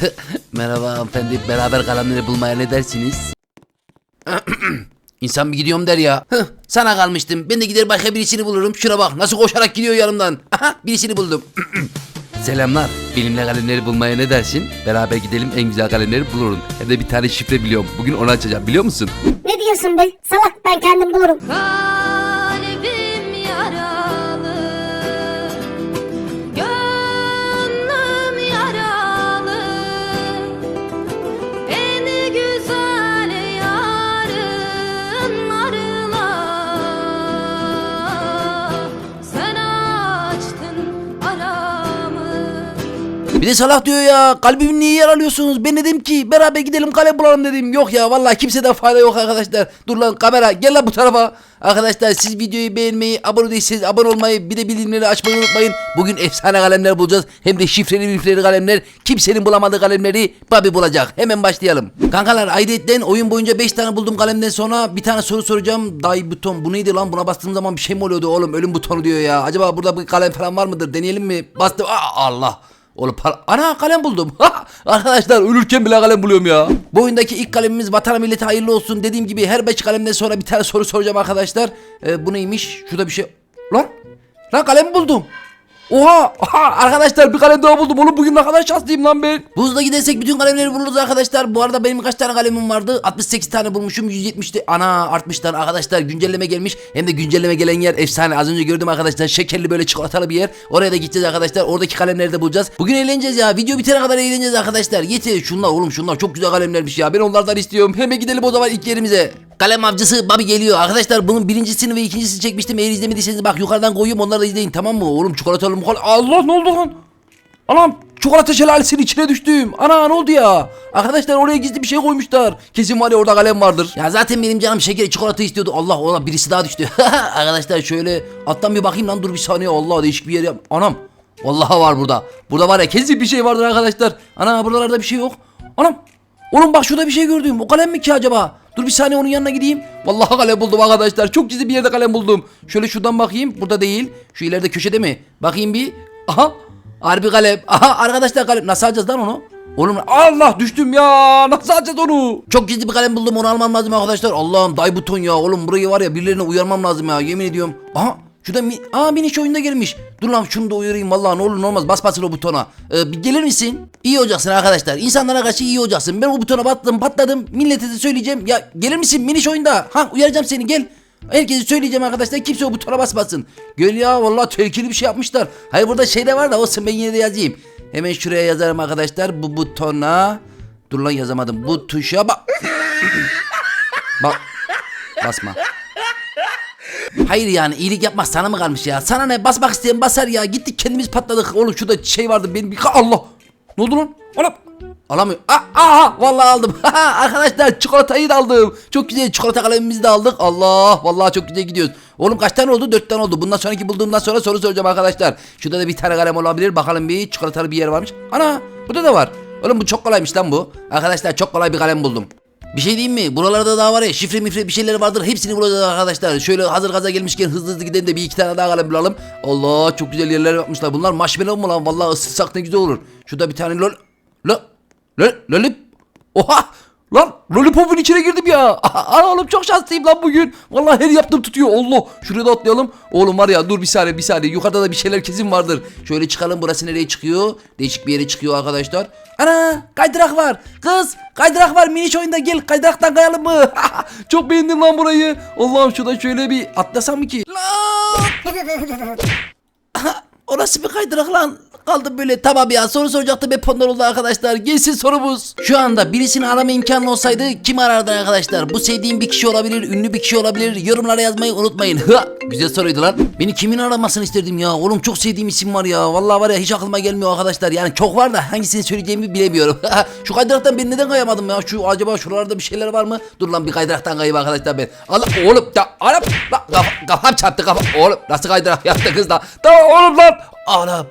Merhaba hanımefendi. Beraber kalemleri bulmaya ne dersiniz? İnsan bir gidiyorum der ya. Hıh, sana kalmıştım. Ben de gider başka birisini bulurum. Şuna bak nasıl koşarak gidiyor yanımdan. Aha birisini buldum. Selamlar. Benimle kalemleri bulmaya ne dersin? Beraber gidelim en güzel kalemleri bulurum. Hem de bir tane şifre biliyorum. Bugün onu açacağım biliyor musun? Ne diyorsun be? Salak ben kendim bulurum. Bir de salak diyor ya. Kalbimi niye yaralıyorsunuz? Ben dedim ki beraber gidelim kalem bulalım dedim. Yok ya vallahi kimseden fayda yok arkadaşlar. Dur lan kamera gel lan bu tarafa. Arkadaşlar siz videoyu beğenmeyi, abone değilseniz abone olmayı, bir de bildirimleri açmayı unutmayın. Bugün efsane kalemler bulacağız. Hem de şifreli mifreli kalemler. Kimsenin bulamadığı kalemleri Babi bulacak. Hemen başlayalım. Kankalar ayrıyetten oyun boyunca 5 tane buldum kalemden sonra bir tane soru soracağım. Day buton bu neydi lan? Buna bastığım zaman bir şey mi oluyordu oğlum? Ölüm butonu diyor ya. Acaba burada bir kalem falan var mıdır? Deneyelim mi? Bastım. Aa, Allah. Oğlum para... Ana kalem buldum. Arkadaşlar ölürken bile kalem buluyorum ya. Bu oyundaki ilk kalemimiz vatana millete hayırlı olsun. Dediğim gibi her beş kalemden sonra bir tane soru soracağım arkadaşlar. Ee, bu neymiş? Şurada bir şey... Lan! Lan kalem buldum. Oha! Oha! Arkadaşlar bir kalem daha buldum. Oğlum bugün ne kadar şanslıyım lan ben. Buzda gidersek bütün kalemleri buluruz arkadaşlar. Bu arada benim kaç tane kalemim vardı? 68 tane bulmuşum. 170'ti. Ana artmış tane arkadaşlar. Güncelleme gelmiş. Hem de güncelleme gelen yer efsane. Az önce gördüm arkadaşlar. Şekerli böyle çikolatalı bir yer. Oraya da gideceğiz arkadaşlar. Oradaki kalemleri de bulacağız. Bugün eğleneceğiz ya. Video bitene kadar eğleneceğiz arkadaşlar. Yeter. Şunlar oğlum şunlar çok güzel kalemlermiş ya. Ben onlardan istiyorum. Hemen gidelim o zaman ilk yerimize. Kalem avcısı Babi geliyor. Arkadaşlar bunun birincisini ve ikincisini çekmiştim. Eğer izlemediyseniz bak yukarıdan koyuyorum onları da izleyin tamam mı? Oğlum çikolatalı mukal. Allah ne oldu lan? Anam çikolata şelalesinin içine düştüm. Ana ne oldu ya? Arkadaşlar oraya gizli bir şey koymuşlar. Kesin var ya orada kalem vardır. Ya zaten benim canım şeker çikolata istiyordu. Allah ona birisi daha düştü. Arkadaşlar şöyle alttan bir bakayım lan dur bir saniye. Allah değişik bir yer yap. Anam. Vallahi var burada. Burada var ya kesin bir şey vardır arkadaşlar. Ana buralarda bir şey yok. Anam. Oğlum bak şurada bir şey gördüm. O kalem mi ki acaba? Dur bir saniye onun yanına gideyim. Vallahi kalem buldum arkadaşlar. Çok gizli bir yerde kalem buldum. Şöyle şuradan bakayım. Burada değil. Şu ileride köşede mi? Bakayım bir. Aha. Harbi kalem. Aha arkadaşlar kalem. Nasıl alacağız lan onu? Oğlum Allah düştüm ya. Nasıl alacağız onu? Çok gizli bir kalem buldum. Onu almam lazım arkadaşlar. Allah'ım day buton ya. Oğlum burayı var ya birilerine uyarmam lazım ya. Yemin ediyorum. Aha. Şurada mi... Aa miniş oyunda gelmiş. Dur lan şunu da uyarayım vallahi ne olur ne olmaz bas basın o butona. Ee, bir gelir misin? İyi olacaksın arkadaşlar. İnsanlara karşı iyi olacaksın. Ben o butona battım patladım. Millete de söyleyeceğim. Ya gelir misin miniş oyunda? Ha uyaracağım seni gel. Herkese söyleyeceğim arkadaşlar kimse o butona basmasın. Gel ya vallahi tehlikeli bir şey yapmışlar. Hayır burada şey de var da olsun ben yine de yazayım. Hemen şuraya yazarım arkadaşlar bu butona. Dur lan yazamadım. Bu tuşa bak. bak. Basma. Hayır yani iyilik yapmak sana mı kalmış ya? Sana ne basmak isteyen basar ya. Gittik kendimiz patladık. Oğlum şurada şey vardı benim bir Allah. Ne oldu lan? Oğlum. Alamıyorum. Aa, aha vallahi aldım. Arkadaşlar çikolatayı da aldım. Çok güzel çikolata kalemimizi de aldık. Allah vallahi çok güzel gidiyoruz. Oğlum kaç tane oldu? Dört tane oldu. Bundan sonraki bulduğumdan sonra soru soracağım arkadaşlar. Şurada da bir tane kalem olabilir. Bakalım bir çikolatalı bir yer varmış. Ana burada da var. Oğlum bu çok kolaymış lan bu. Arkadaşlar çok kolay bir kalem buldum. Bir şey diyeyim mi? Buralarda daha var ya şifre mifre bir şeyler vardır. Hepsini bulacağız arkadaşlar. Şöyle hazır gaza gelmişken hızlı hızlı gidelim de bir iki tane daha kalem bulalım. Allah çok güzel yerler yapmışlar. Bunlar marshmallow mu lan? Vallahi ısıtsak ne güzel olur. Şurada bir tane lol... Lol... Lol... Lollip... Oha! Lan lollipopun içine girdim ya. Aa, oğlum çok şanslıyım lan bugün. Vallahi her yaptığım tutuyor. Allah. Şuraya da atlayalım. Oğlum var ya dur bir saniye bir saniye. Yukarıda da bir şeyler kesin vardır. Şöyle çıkalım. Burası nereye çıkıyor? Değişik bir yere çıkıyor arkadaşlar. Ana kaydırak var. Kız kaydırak var. Miniş oyunda gel. Kaydıraktan kayalım mı? çok beğendim lan burayı. Allah'ım şurada şöyle bir atlasam mı ki? Orası bir kaydırak lan. Kaldım böyle tamam ya soru soracaktım hep onlar oldu arkadaşlar. Gelsin sorumuz. Şu anda birisini arama imkanı olsaydı kim arardı arkadaşlar? Bu sevdiğim bir kişi olabilir, ünlü bir kişi olabilir. Yorumlara yazmayı unutmayın. Ha, güzel soruydu lan. Beni kimin aramasını isterdim ya? Oğlum çok sevdiğim isim var ya. Vallahi var ya hiç aklıma gelmiyor arkadaşlar. Yani çok var da hangisini söyleyeceğimi bilemiyorum. şu kaydıraktan ben neden kayamadım ya? Şu acaba şuralarda bir şeyler var mı? Dur lan bir kaydıraktan kayayım arkadaşlar ben. Allah oğlum ya kaf, kafam çarptı kafam. Oğlum nasıl kaydırak yaptı kız da? Tamam oğlum lan. Anam.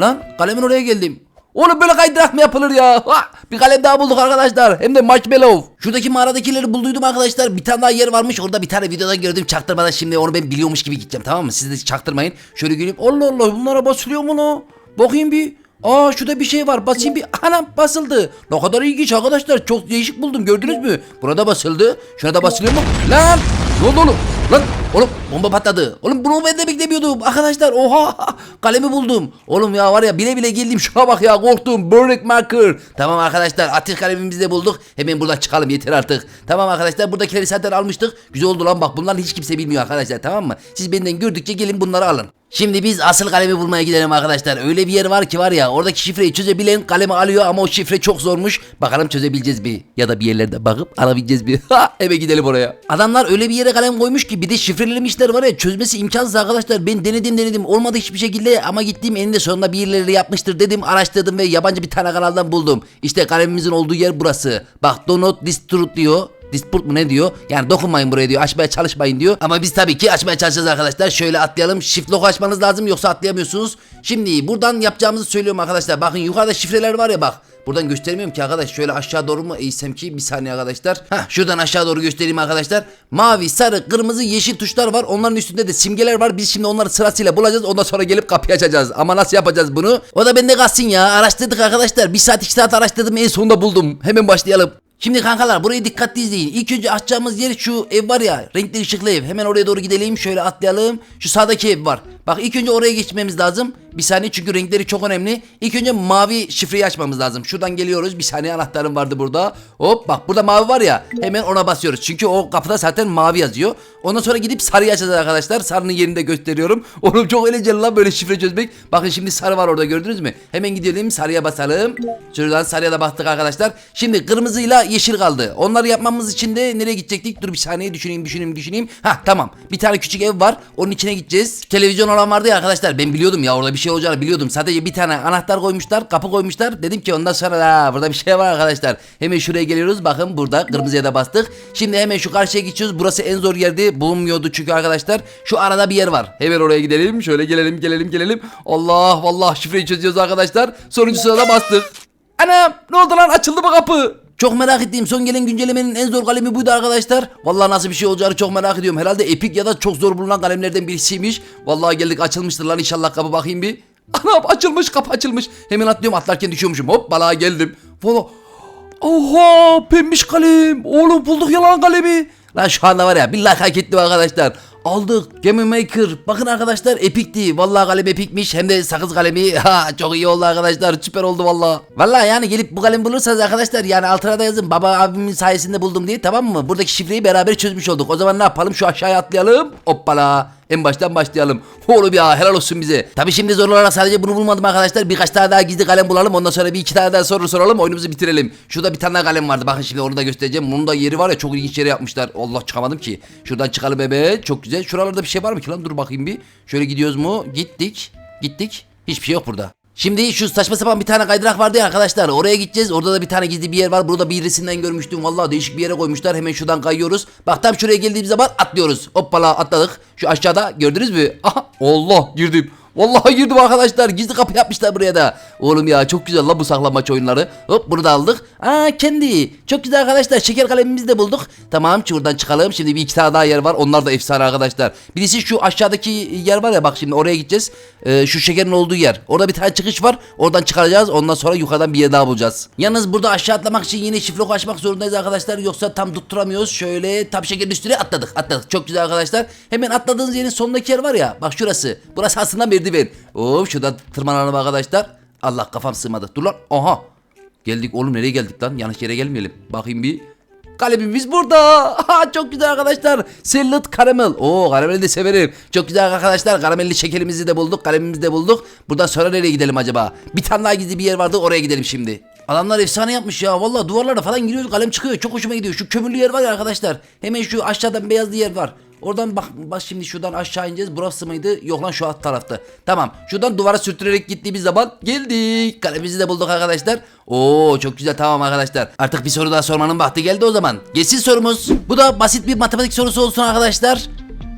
Lan kalemin oraya geldim. Oğlum böyle kaydırak mı yapılır ya? Ha, bir kalem daha bulduk arkadaşlar. Hem de marshmallow. Şuradaki mağaradakileri bulduydum arkadaşlar. Bir tane daha yer varmış. Orada bir tane videoda gördüm. Çaktırmadan şimdi onu ben biliyormuş gibi gideceğim tamam mı? Siz de çaktırmayın. Şöyle gelip Allah Allah bunlara basılıyor mu lan? Bakayım bir. Aa şurada bir şey var. Basayım bir. Anam basıldı. Ne kadar ilginç arkadaşlar. Çok değişik buldum. Gördünüz mü? Burada basıldı. Şuna da basılıyor mu? Lan! Ne oldu oğlum? Lan oğlum bomba patladı. Oğlum bunu ben de beklemiyordum. Arkadaşlar oha kalemi buldum. Oğlum ya var ya bile bile geldim şuna bak ya korktum. Burning marker. Tamam arkadaşlar ateş kalemimizi de bulduk. Hemen buradan çıkalım yeter artık. Tamam arkadaşlar buradakileri zaten almıştık. Güzel oldu lan bak bunları hiç kimse bilmiyor arkadaşlar tamam mı? Siz benden gördükçe gelin bunları alın. Şimdi biz asıl kalemi bulmaya gidelim arkadaşlar. Öyle bir yer var ki var ya oradaki şifreyi çözebilen kalemi alıyor ama o şifre çok zormuş. Bakalım çözebileceğiz bir ya da bir yerlerde bakıp alabileceğiz bir. Ha eve gidelim oraya. Adamlar öyle bir yere kalem koymuş ki bir de şifrelemişler var ya çözmesi imkansız arkadaşlar. Ben denedim denedim olmadı hiçbir şekilde ama gittim eninde sonunda bir yerleri yapmıştır dedim araştırdım ve yabancı bir tane kanaldan buldum. İşte kalemimizin olduğu yer burası. Bak do not distribute diyor. Disput mu ne diyor? Yani dokunmayın buraya diyor. Açmaya çalışmayın diyor. Ama biz tabii ki açmaya çalışacağız arkadaşlar. Şöyle atlayalım. Shift lock açmanız lazım yoksa atlayamıyorsunuz. Şimdi buradan yapacağımızı söylüyorum arkadaşlar. Bakın yukarıda şifreler var ya bak. Buradan göstermiyorum ki arkadaş. Şöyle aşağı doğru mu eğsem ki? Bir saniye arkadaşlar. Heh, şuradan aşağı doğru göstereyim arkadaşlar. Mavi, sarı, kırmızı, yeşil tuşlar var. Onların üstünde de simgeler var. Biz şimdi onları sırasıyla bulacağız. Ondan sonra gelip kapıyı açacağız. Ama nasıl yapacağız bunu? O da bende kalsın ya. Araştırdık arkadaşlar. Bir saat iki saat araştırdım. En sonunda buldum. Hemen başlayalım. Şimdi kankalar burayı dikkatli izleyin. İlk önce açacağımız yer şu ev var ya renkli ışıklı ev. Hemen oraya doğru gidelim şöyle atlayalım. Şu sağdaki ev var. Bak ilk önce oraya geçmemiz lazım. Bir saniye çünkü renkleri çok önemli. İlk önce mavi şifreyi açmamız lazım. Şuradan geliyoruz. Bir saniye anahtarım vardı burada. Hop bak burada mavi var ya. Hemen ona basıyoruz. Çünkü o kapıda zaten mavi yazıyor. Ondan sonra gidip sarıyı açacağız arkadaşlar. Sarının yerini de gösteriyorum. Oğlum çok eğlenceli lan böyle şifre çözmek. Bakın şimdi sarı var orada gördünüz mü? Hemen gidelim sarıya basalım. Şuradan sarıya da bastık arkadaşlar. Şimdi kırmızıyla yeşil kaldı. Onları yapmamız için de nereye gidecektik? Dur bir saniye düşüneyim düşüneyim düşüneyim. Ha tamam. Bir tane küçük ev var. Onun içine gideceğiz. Televizyon olan vardı ya arkadaşlar. Ben biliyordum ya orada bir şey olacağını biliyordum. Sadece bir tane anahtar koymuşlar. Kapı koymuşlar. Dedim ki ondan sonra la burada bir şey var arkadaşlar. Hemen şuraya geliyoruz. Bakın burada kırmızıya da bastık. Şimdi hemen şu karşıya geçiyoruz. Burası en zor yerdi. Bulunmuyordu çünkü arkadaşlar. Şu arada bir yer var. Hemen oraya gidelim. Şöyle gelelim gelelim gelelim. Allah vallahi şifreyi çözüyoruz arkadaşlar. Sonuncu sırada bastık. Anam ne oldu lan açıldı mı kapı? Çok merak ettiğim son gelen güncellemenin en zor kalemi buydu arkadaşlar. Vallahi nasıl bir şey olacağını çok merak ediyorum. Herhalde epik ya da çok zor bulunan kalemlerden birisiymiş. Vallahi geldik açılmıştır lan inşallah kapı bakayım bir. Anam açılmış kapı açılmış. Hemen atlıyorum atlarken düşüyormuşum. Hop balığa geldim. Valla. Oha pembiş kalem. Oğlum bulduk yalan kalemi. Lan şu anda var ya billahi hak ettim arkadaşlar. Aldık Gemi Maker. Bakın arkadaşlar epikti. Vallahi kalem epikmiş. Hem de sakız kalemi. Ha çok iyi oldu arkadaşlar. Süper oldu vallahi. Vallahi yani gelip bu kalemi bulursanız arkadaşlar yani altına da yazın. Baba abimin sayesinde buldum diye tamam mı? Buradaki şifreyi beraber çözmüş olduk. O zaman ne yapalım? Şu aşağıya atlayalım. Hoppala. En baştan başlayalım. Oğlum ya helal olsun bize. Tabi şimdi zor olarak sadece bunu bulmadım arkadaşlar. Birkaç tane daha gizli kalem bulalım. Ondan sonra bir iki tane daha soru soralım. Oyunumuzu bitirelim. Şurada bir tane daha kalem vardı. Bakın şimdi onu da göstereceğim. Bunun da yeri var ya çok ilginç yere yapmışlar. Allah çıkamadım ki. Şuradan çıkalım evet. Çok güzel. Şuralarda bir şey var mı ki lan? Dur bakayım bir. Şöyle gidiyoruz mu? Gittik. Gittik. Hiçbir şey yok burada. Şimdi şu saçma sapan bir tane kaydırak vardı ya arkadaşlar. Oraya gideceğiz. Orada da bir tane gizli bir yer var. Burada birisinden görmüştüm. Vallahi değişik bir yere koymuşlar. Hemen şuradan kayıyoruz. Bak tam şuraya geldiğimiz zaman atlıyoruz. Hoppala atladık. Şu aşağıda gördünüz mü? Aha Allah girdim. Vallahi girdim arkadaşlar. Gizli kapı yapmışlar buraya da. Oğlum ya çok güzel la bu saklanmaç oyunları. Hop bunu da aldık. Aa kendi. Çok güzel arkadaşlar. Şeker kalemimizi de bulduk. Tamam şuradan çıkalım. Şimdi bir iki tane daha yer var. Onlar da efsane arkadaşlar. Birisi şu aşağıdaki yer var ya bak şimdi oraya gideceğiz. Ee, şu şekerin olduğu yer. Orada bir tane çıkış var. Oradan çıkaracağız. Ondan sonra yukarıdan bir yer daha bulacağız. Yalnız burada aşağı atlamak için yine şifre açmak zorundayız arkadaşlar. Yoksa tam tutturamıyoruz. Şöyle tam şekerin üstüne atladık. Atladık. Çok güzel arkadaşlar. Hemen atladığınız yerin sonundaki yer var ya. Bak şurası. Burası aslında merdiven. Hop şuradan tırmanalım arkadaşlar. Allah kafam sığmadı. Dur lan. Aha. Geldik oğlum nereye geldik lan? Yanlış yere gelmeyelim. Bakayım bir. Kalemimiz burada. Ha, çok güzel arkadaşlar. Sellet karamel. Oo karameli de severim. Çok güzel arkadaşlar. Karamelli şekerimizi de bulduk. Kalemimizi de bulduk. Buradan sonra nereye gidelim acaba? Bir tane daha gizli bir yer vardı. Oraya gidelim şimdi. Adamlar efsane yapmış ya. Vallahi duvarlara falan giriyoruz. Kalem çıkıyor. Çok hoşuma gidiyor. Şu kömürlü yer var ya arkadaşlar. Hemen şu aşağıdan beyazlı yer var. Oradan bak, bak şimdi şuradan aşağı ineceğiz. Burası mıydı? Yok lan şu alt tarafta. Tamam. Şuradan duvara sürtürerek gittiğimiz zaman geldik. Kalemimizi de bulduk arkadaşlar. Oo çok güzel tamam arkadaşlar. Artık bir soru daha sormanın vakti geldi o zaman. Geçsin sorumuz. Bu da basit bir matematik sorusu olsun arkadaşlar.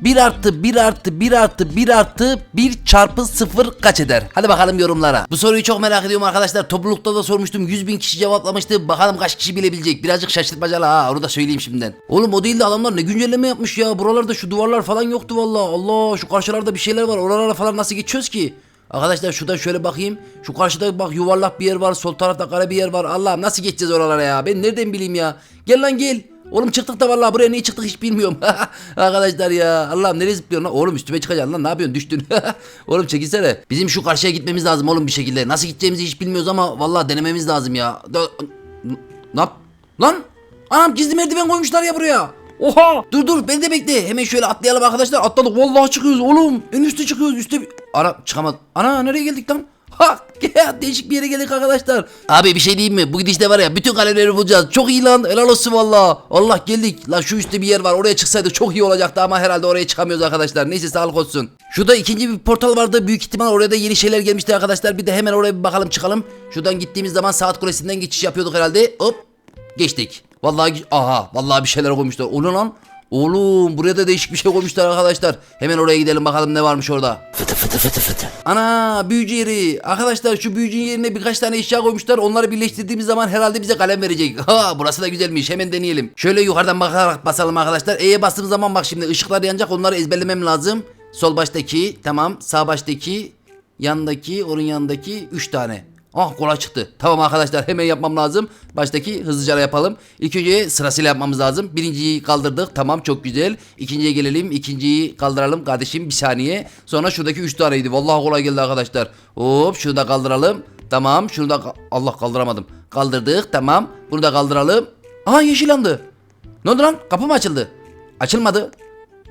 1 artı 1 artı 1 artı 1 artı 1 çarpı 0 kaç eder? Hadi bakalım yorumlara. Bu soruyu çok merak ediyorum arkadaşlar. Toplulukta da sormuştum. 100 bin kişi cevaplamıştı. Bakalım kaç kişi bilebilecek. Birazcık şaşırtmacalı ha. Onu da söyleyeyim şimdiden. Oğlum o değil de adamlar ne güncelleme yapmış ya. Buralarda şu duvarlar falan yoktu valla. Allah şu karşılarda bir şeyler var. Oralara falan nasıl geçiyoruz ki? Arkadaşlar şuradan şöyle bakayım. Şu karşıda bak yuvarlak bir yer var. Sol tarafta kare bir yer var. Allah'ım nasıl geçeceğiz oralara ya? Ben nereden bileyim ya? Gel lan gel. Oğlum çıktık da vallahi buraya niye çıktık hiç bilmiyorum. Arkadaşlar ya Allah'ım nereye zıplıyorsun lan? Oğlum üstüme çıkacaksın lan ne yapıyorsun düştün. oğlum çekilsene. Bizim şu karşıya gitmemiz lazım oğlum bir şekilde. Nasıl gideceğimizi hiç bilmiyoruz ama vallahi denememiz lazım ya. Ne yap? Lan! Anam gizli merdiven koymuşlar ya buraya. Oha! Dur dur beni de bekle. Hemen şöyle atlayalım arkadaşlar. Atladık. Vallahi çıkıyoruz oğlum. En üstte çıkıyoruz. Üstte. Ana çıkamadım. Ana nereye geldik lan? Ha ya, değişik bir yere geldik arkadaşlar. Abi bir şey diyeyim mi? Bu gidişte var ya bütün kaleleri bulacağız. Çok iyi lan. Helal olsun valla. Allah geldik. La şu üstte bir yer var. Oraya çıksaydık çok iyi olacaktı ama herhalde oraya çıkamıyoruz arkadaşlar. Neyse sağlık olsun. Şurada ikinci bir portal vardı. Büyük ihtimal oraya da yeni şeyler gelmişti arkadaşlar. Bir de hemen oraya bir bakalım çıkalım. Şuradan gittiğimiz zaman saat kulesinden geçiş yapıyorduk herhalde. Hop Geçtik. Vallahi aha vallahi bir şeyler koymuşlar. O lan? Oğlum buraya da değişik bir şey koymuşlar arkadaşlar. Hemen oraya gidelim bakalım ne varmış orada. Fıtı fıtı fıtı fıtı. Ana büyücü yeri. Arkadaşlar şu büyücünün yerine birkaç tane eşya koymuşlar. Onları birleştirdiğimiz zaman herhalde bize kalem verecek. Ha burası da güzelmiş. Hemen deneyelim. Şöyle yukarıdan bakarak basalım arkadaşlar. E'ye bastığım zaman bak şimdi ışıklar yanacak. Onları ezberlemem lazım. Sol baştaki tamam. Sağ baştaki yandaki onun yanındaki 3 tane. Ah kolay çıktı. Tamam arkadaşlar hemen yapmam lazım. Baştaki hızlıca yapalım. İlk önce sırasıyla yapmamız lazım. Birinciyi kaldırdık. Tamam çok güzel. İkinciye gelelim. İkinciyi kaldıralım kardeşim bir saniye. Sonra şuradaki 3 taneydi. Vallahi kolay geldi arkadaşlar. Hop şunu da kaldıralım. Tamam şunu da Allah kaldıramadım. Kaldırdık tamam. Bunu da kaldıralım. Aha yeşil yandı. Ne oldu lan? Kapı mı açıldı? Açılmadı.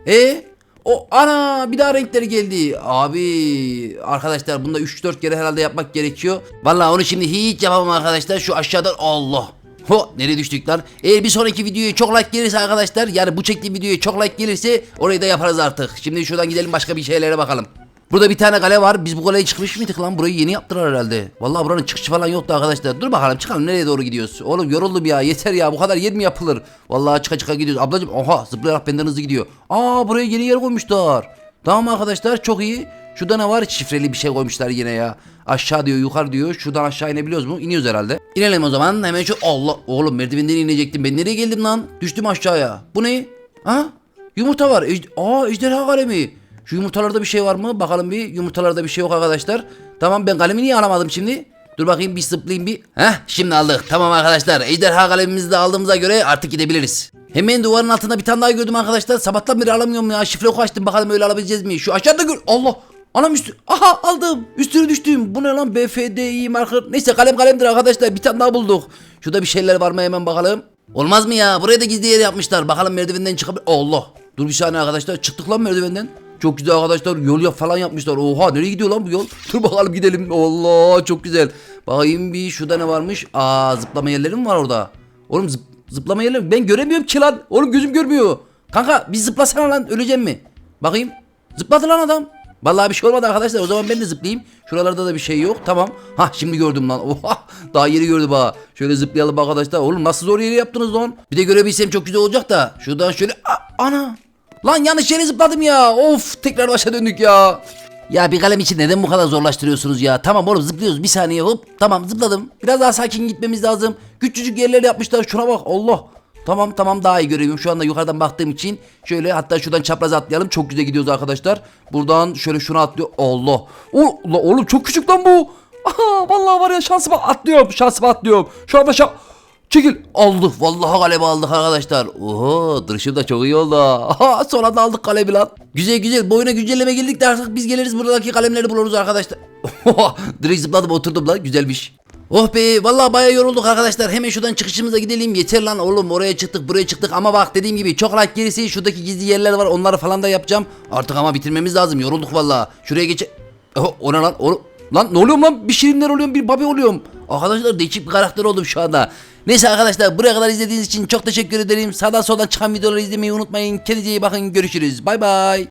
E o ana bir daha renkleri geldi. Abi arkadaşlar bunda 3-4 kere herhalde yapmak gerekiyor. Vallahi onu şimdi hiç yapamam arkadaşlar. Şu aşağıdan Allah. Ho nereye düştük lan? Eğer bir sonraki videoya çok like gelirse arkadaşlar yani bu çektiğim videoya çok like gelirse orayı da yaparız artık. Şimdi şuradan gidelim başka bir şeylere bakalım. Burada bir tane kale var. Biz bu kaleye çıkmış mıydık lan? Burayı yeni yaptılar herhalde. Vallahi buranın çıkışı falan yoktu arkadaşlar. Dur bakalım çıkalım nereye doğru gidiyoruz? Oğlum yoruldum ya. Yeter ya. Bu kadar yer mi yapılır? Vallahi çıka çıka gidiyoruz. Ablacım oha zıplayarak benden hızlı gidiyor. Aa buraya yeni yer koymuşlar. Tamam arkadaşlar çok iyi. Şurada ne var? Şifreli bir şey koymuşlar yine ya. Aşağı diyor yukarı diyor. Şuradan aşağı inebiliyoruz mu? İniyoruz herhalde. İnelim o zaman. Hemen şu Allah. Oğlum merdivenden inecektim. Ben nereye geldim lan? Düştüm aşağıya. Bu ne? Ha? Yumurta var. Ejde Aa ejderha kalemi. Şu yumurtalarda bir şey var mı? Bakalım bir. Yumurtalarda bir şey yok arkadaşlar. Tamam ben kalemi niye alamadım şimdi? Dur bakayım bir zıplayayım bir. Heh şimdi aldık. Tamam arkadaşlar. Ejderha kalemimizi de aldığımıza göre artık gidebiliriz. Hemen duvarın altında bir tane daha gördüm arkadaşlar. Sabahtan beri alamıyorum ya. Şifre oku açtım bakalım öyle alabileceğiz mi? Şu aşağıda gör. Allah. Anam üstü. Aha aldım. Üstüne düştüm. Bu ne lan? BFDI marker. Neyse kalem kalemdir arkadaşlar. Bir tane daha bulduk. Şurada bir şeyler var mı hemen bakalım. Olmaz mı ya? Buraya da gizli yer yapmışlar. Bakalım merdivenden çıkabilir. Allah. Dur bir saniye arkadaşlar. Çıktık lan merdivenden. Çok güzel arkadaşlar. Yol ya falan yapmışlar. Oha nereye gidiyor lan bu yol? Dur bakalım gidelim. Allah çok güzel. Bakayım bir şurada ne varmış? Aa zıplama yerleri mi var orada? Oğlum zıp, zıplama yerleri mi? Ben göremiyorum ki lan. Oğlum gözüm görmüyor. Kanka bir zıplasana lan. Öleceğim mi? Bakayım. Zıpladı lan adam. Vallahi bir şey olmadı arkadaşlar. O zaman ben de zıplayayım. Şuralarda da bir şey yok. Tamam. Ha şimdi gördüm lan. Oha. Daha yeri gördüm ha. Şöyle zıplayalım arkadaşlar. Oğlum nasıl zor yeri yaptınız lan? Bir de görebilsem çok güzel olacak da. Şuradan şöyle. A- ana. Lan yanlış yere zıpladım ya. Of tekrar başa döndük ya. Ya bir kalem için neden bu kadar zorlaştırıyorsunuz ya? Tamam oğlum zıplıyoruz bir saniye hop. Tamam zıpladım. Biraz daha sakin gitmemiz lazım. Küçücük yerler yapmışlar. Şuna bak Allah. Tamam tamam daha iyi görüyorum. Şu anda yukarıdan baktığım için şöyle hatta şuradan çapraz atlayalım. Çok güzel gidiyoruz arkadaşlar. Buradan şöyle şuna atlıyor. Allah. O, oğlum çok küçük lan bu. Aha vallahi var ya şansıma atlıyorum. Şansıma atlıyorum. Şu anda şa Çekil. Aldık. Vallahi kalemi aldık arkadaşlar. Oho duruşum da çok iyi oldu. Aha, son anda aldık kalemi lan. Güzel güzel. Boyuna güncelleme geldik de artık biz geliriz buradaki kalemleri buluruz arkadaşlar. Direkt zıpladım oturdum lan. Güzelmiş. Oh be vallahi bayağı yorulduk arkadaşlar. Hemen şuradan çıkışımıza gidelim. Yeter lan oğlum oraya çıktık buraya çıktık. Ama bak dediğim gibi çok like gerisi şuradaki gizli yerler var. Onları falan da yapacağım. Artık ama bitirmemiz lazım. Yorulduk vallahi. Şuraya geç. Oh, o ne lan? O... Lan ne oluyorum lan? Bir şirinler oluyorum bir babi oluyorum. Arkadaşlar değişik bir karakter oldum şu anda. Neyse arkadaşlar buraya kadar izlediğiniz için çok teşekkür ederim. Sağdan soldan çıkan videoları izlemeyi unutmayın. Kendinize iyi bakın. Görüşürüz. Bay bay.